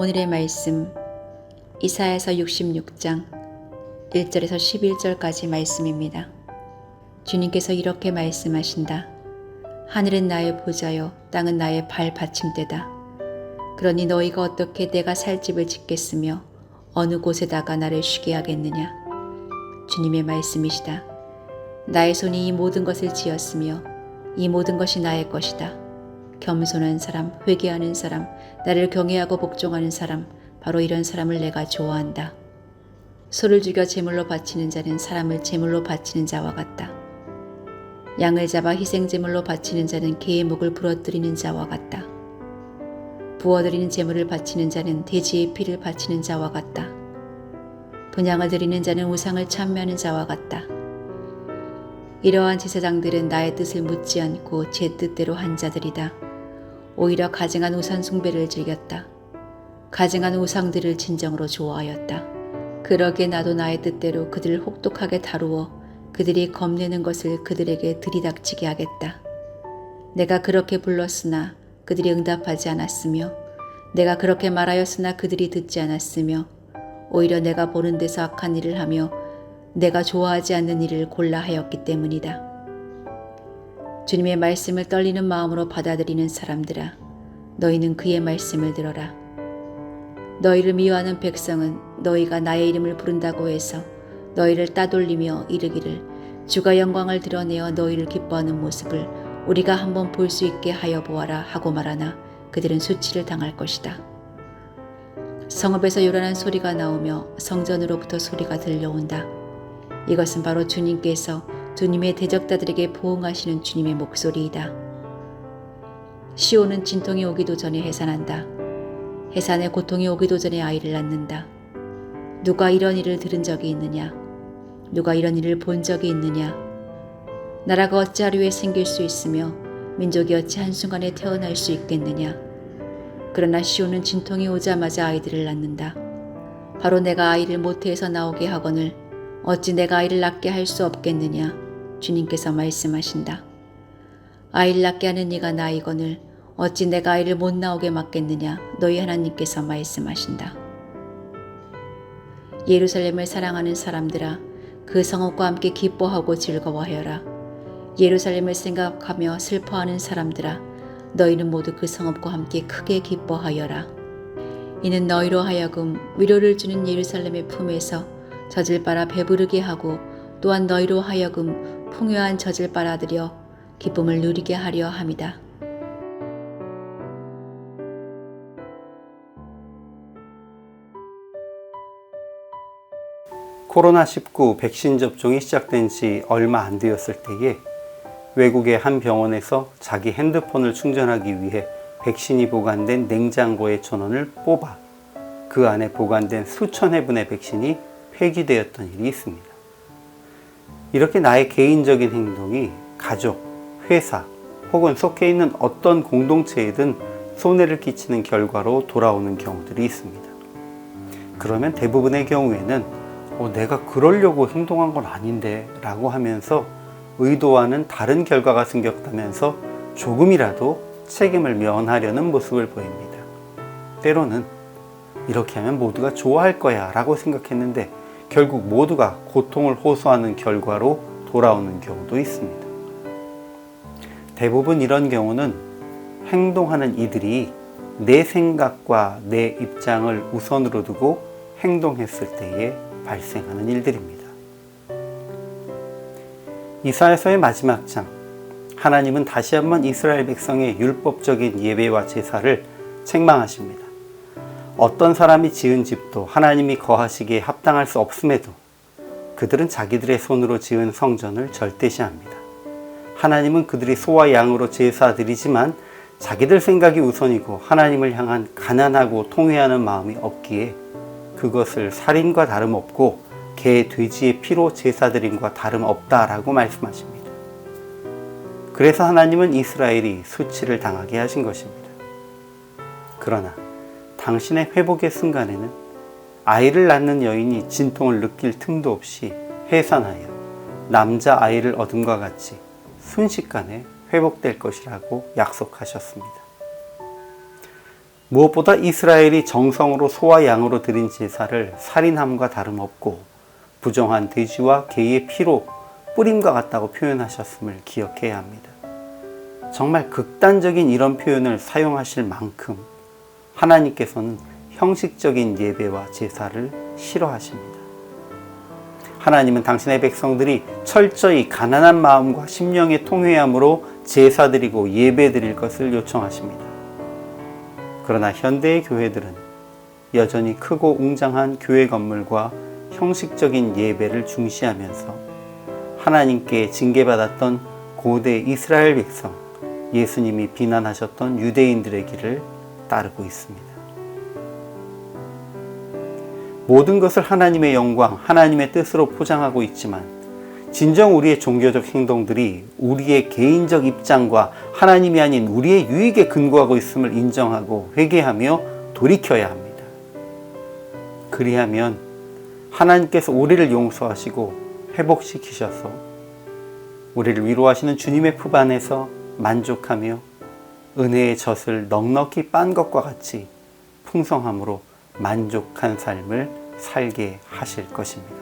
오늘의 말씀 이사야서 66장 1절에서 11절까지 말씀입니다. 주님께서 이렇게 말씀하신다. 하늘은 나의 보좌요 땅은 나의 발 받침대다. 그러니 너희가 어떻게 내가 살 집을 짓겠으며 어느 곳에다가 나를 쉬게 하겠느냐. 주님의 말씀이시다. 나의 손이 이 모든 것을 지었으며 이 모든 것이 나의 것이다. 겸손한 사람, 회개하는 사람, 나를 경외하고 복종하는 사람, 바로 이런 사람을 내가 좋아한다. 소를 죽여 제물로 바치는 자는 사람을 제물로 바치는 자와 같다. 양을 잡아 희생 제물로 바치는 자는 개의 목을 부러뜨리는 자와 같다. 부어드리는 제물을 바치는 자는 돼지의 피를 바치는 자와 같다. 분양을 드리는 자는 우상을 참여하는 자와 같다. 이러한 제사장들은 나의 뜻을 묻지 않고 제 뜻대로 한 자들이다. 오히려 가증한 우상 숭배를 즐겼다. 가증한 우상들을 진정으로 좋아하였다. 그러게 나도 나의 뜻대로 그들을 혹독하게 다루어 그들이 겁내는 것을 그들에게 들이닥치게 하겠다. 내가 그렇게 불렀으나 그들이 응답하지 않았으며 내가 그렇게 말하였으나 그들이 듣지 않았으며 오히려 내가 보는 데서 악한 일을 하며 내가 좋아하지 않는 일을 골라 하였기 때문이다. 주님의 말씀을 떨리는 마음으로 받아들이는 사람들아, 너희는 그의 말씀을 들어라. 너희를 미워하는 백성은 너희가 나의 이름을 부른다고 해서 너희를 따돌리며 이르기를 주가 영광을 드러내어 너희를 기뻐하는 모습을 우리가 한번 볼 수 있게 하여 보아라 하고 말하나 그들은 수치를 당할 것이다. 성읍에서 요란한 소리가 나오며 성전으로부터 소리가 들려온다. 이것은 바로 주님께서 주님의 대적자들에게 보응하시는 주님의 목소리이다. 시온은 진통이 오기도 전에 해산한다. 해산에 고통이 오기도 전에 아이를 낳는다. 누가 이런 일을 들은 적이 있느냐? 누가 이런 일을 본 적이 있느냐? 나라가 어찌 하루에 생길 수 있으며 민족이 어찌 한순간에 태어날 수 있겠느냐? 그러나 시온은 진통이 오자마자 아이들을 낳는다. 바로 내가 아이를 모태에서 나오게 하거늘 어찌 내가 아이를 낳게 할 수 없겠느냐? 주님께서 말씀하신다. 아이를 낳게 하는 네가 나이거늘 어찌 내가 아이를 못 나오게 막겠느냐? 너희 하나님께서 말씀하신다. 예루살렘을 사랑하는 사람들아, 그 성읍과 함께 기뻐하고 즐거워하여라. 예루살렘을 생각하며 슬퍼하는 사람들아, 너희는 모두 그 성읍과 함께 크게 기뻐하여라. 이는 너희로 하여금 위로를 주는 예루살렘의 품에서 젖을 빨아 배부르게 하고 또한 너희로 하여금 풍요한 젖을 빨아들여 기쁨을 누리게 하려 함이다. 코로나19 백신 접종이 시작된 지 얼마 안 되었을 때에 외국의 한 병원에서 자기 핸드폰을 충전하기 위해 백신이 보관된 냉장고의 전원을 뽑아 그 안에 보관된 수천 회분의 백신이 폐기되었던 일이 있습니다. 이렇게 나의 개인적인 행동이 가족, 회사 혹은 속해 있는 어떤 공동체에든 손해를 끼치는 결과로 돌아오는 경우들이 있습니다. 그러면 대부분의 경우에는 어, 내가 그러려고 행동한 건 아닌데 라고 하면서 의도와는 다른 결과가 생겼다면서 조금이라도 책임을 면하려는 모습을 보입니다. 때로는 이렇게 하면 모두가 좋아할 거야 라고 생각했는데 결국 모두가 고통을 호소하는 결과로 돌아오는 경우도 있습니다. 대부분 이런 경우는 행동하는 이들이 내 생각과 내 입장을 우선으로 두고 행동했을 때에 발생하는 일들입니다. 이사야서의 마지막 장 하나님은 다시 한번 이스라엘 백성의 율법적인 예배와 제사를 책망하십니다. 어떤 사람이 지은 집도 하나님이 거하시기에 합당할 수 없음에도 그들은 자기들의 손으로 지은 성전을 절대시합니다. 하나님은 그들이 소와 양으로 제사 드리지만 자기들 생각이 우선이고 하나님을 향한 가난하고 통회하는 마음이 없기에 그것을 살인과 다름없고 개, 돼지의 피로 제사드림과 다름없다라고 말씀하십니다. 그래서 하나님은 이스라엘이 수치를 당하게 하신 것입니다. 그러나 당신의 회복의 순간에는 아이를 낳는 여인이 진통을 느낄 틈도 없이 해산하여 남자 아이를 얻음과 같이 순식간에 회복될 것이라고 약속하셨습니다. 무엇보다 이스라엘이 정성으로 소와 양으로 드린 제사를 살인함과 다름없고 부정한 돼지와 개의 피로 뿌림과 같다고 표현하셨음을 기억해야 합니다. 정말 극단적인 이런 표현을 사용하실 만큼 하나님께서는 형식적인 예배와 제사를 싫어하십니다. 하나님은 당신의 백성들이 철저히 가난한 마음과 심령의 통회함으로 제사 드리고 예배 드릴 것을 요청하십니다. 그러나 현대의 교회들은 여전히 크고 웅장한 교회 건물과 형식적인 예배를 중시하면서 하나님께 징계받았던 고대 이스라엘 백성, 예수님이 비난하셨던 유대인들의 길을 따르고 있습니다. 모든 것을 하나님의 영광, 하나님의 뜻으로 포장하고 있지만 진정 우리의 종교적 행동들이 우리의 개인적 입장과 하나님이 아닌 우리의 유익에 근거하고 있음을 인정하고 회개하며 돌이켜야 합니다. 그리하면 하나님께서 우리를 용서하시고 회복시키셔서 우리를 위로하시는 주님의 품 안에서 만족하며 은혜의 젖을 넉넉히 빤 것과 같이 풍성함으로 만족한 삶을 살게 하실 것입니다.